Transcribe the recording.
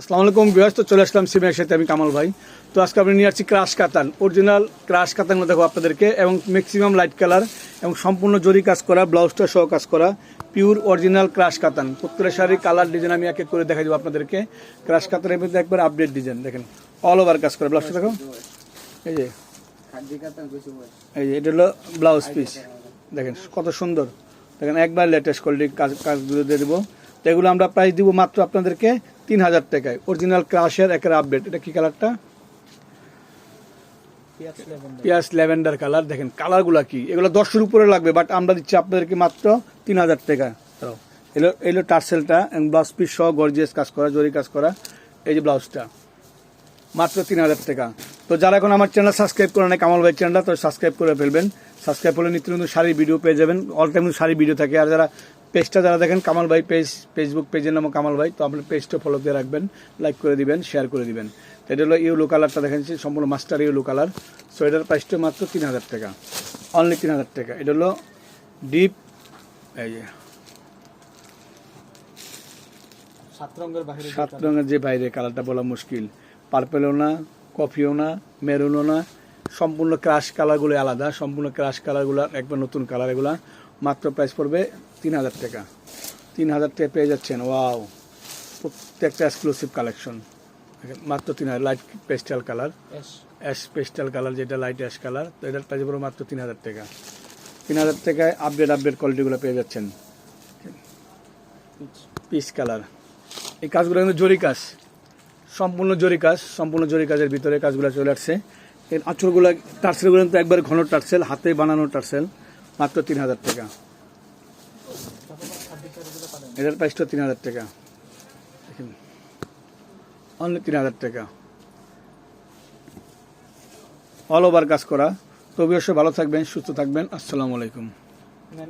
আসসালামু আলাইকুম বিহাস তো চলে আসলাম সিমের সাথে আমি কামাল ভাই। তো আজকে আপনি নিয়ে আসছি ক্রাশ কাতান অরিজিনাল ক্রাশ কাতানগুলো দেখো আপনাদেরকে এবং ম্যাক্সিমাম লাইট কালার এবং সম্পূর্ণ জরি কাজ করা ব্লাউজটা সহ কাজ করা পিওর অরিজিনাল ক্রাশ কাতান। প্রত্যেকটা শাড়ির কালার ডিজাইন আমি এক এক করে দেখা দেবো আপনাদেরকে। ক্রাশ কাতানের মধ্যে একবার আপডেট ডিজাইন দেখেন অল ওভার কাজ করা ব্লাউজটা দেখো। এই যে এই যে এটা হলো ব্লাউজ পিস দেখেন কত সুন্দর। দেখেন একবার লেটেস্ট কোয়ালিটির কাজ কাজগুলো দিয়ে দেবো। তো এগুলো আমরা প্রাইস দিব মাত্র আপনাদেরকে তিন হাজার টাকায়। অরিজিনাল ক্রাশের একের আপডেট এটা কি কালারটা পিয়াস ল্যাভেন্ডার কালার দেখেন কালারগুলো কি? এগুলো দশের উপরে লাগবে বাট আমরা দিচ্ছি আপনাদেরকে মাত্র তিন হাজার টাকা এলো এলো টার্সেলটা ব্লাউজ পিস সহ গর্জিয়াস কাজ করা জরি কাজ করা এই যে ব্লাউজটা মাত্র তিন হাজার টাকা। তো যারা এখন আমার চ্যানেল সাবস্ক্রাইব করে নেয় কামাল ভাই চ্যানেলটা তো সাবস্ক্রাইব করে ফেলবেন। সাবস্ক্রাইব করলে নিত্য নতুন শাড়ির ভিডিও পেয়ে যাবেন। অল টাইম শাড়ি ভিডিও থাকে। আর যারা পেজটা যারা দেখেন কামাল ভাই পেজ ফেসবুক পেজের নাম কামাল ভাই তো আপনার পেজটা ফলো দিয়ে রাখবেন লাইক করে দিবেন শেয়ার করে দিবেন। তো এটা হলো ইউলো কালারটা দেখাচ্ছি সম্পূর্ণ মাস্টার ইউলো কালার সো এটার প্রাইসটা মাত্র তিন হাজার টাকা। অনলি তিন হাজার টাকা। এটা হলো ডিপ এই যে সাত রঙের সাত রঙের যে বাইরে কালারটা বলা মুশকিল। পার্পেলও না কফিও না মেরুনও না সম্পূর্ণ ক্রাশ কালারগুলো আলাদা। সম্পূর্ণ ক্রাশ কালারগুলো একবার নতুন কালার এগুলা মাত্র প্রাইস পড়বে তিন হাজার টাকা। তিন হাজার টাকা পেয়ে যাচ্ছেন ওয়াও প্রত্যেকটা এক্সক্লুসিভ কালেকশন মাত্র তিন হাজার light pastel colour ash pastel colour যেটা লাইট অ্যাশ কালার তো এটার প্রাইস পড়বে মাত্র তিন হাজার টাকা। তিন হাজার টাকায় আপডেট আপডেট কোয়ালিটিগুলো পেয়ে যাচ্ছেন। পিস কালার এই কাজগুলো কিন্তু জরি কাজ। সম্পূর্ণ জরি কাজ সম্পূর্ণ জরি কাজের ভিতরে কাজগুলো চলে আসছে। এর আঁচলগুলো টার্সেলগুলো কিন্তু একবার ঘন টার্সেল হাতে বানানো টার্সেল। মাত্র তিন হাজার টাকা। এটার প্রাইসটা তিন হাজার টাকা। অন্য অনলি তিন হাজার টাকা। অল ওভার কাজ করা। তো অবশ্যই ভালো থাকবেন, সুস্থ থাকবেন। আসসালামু আলাইকুম।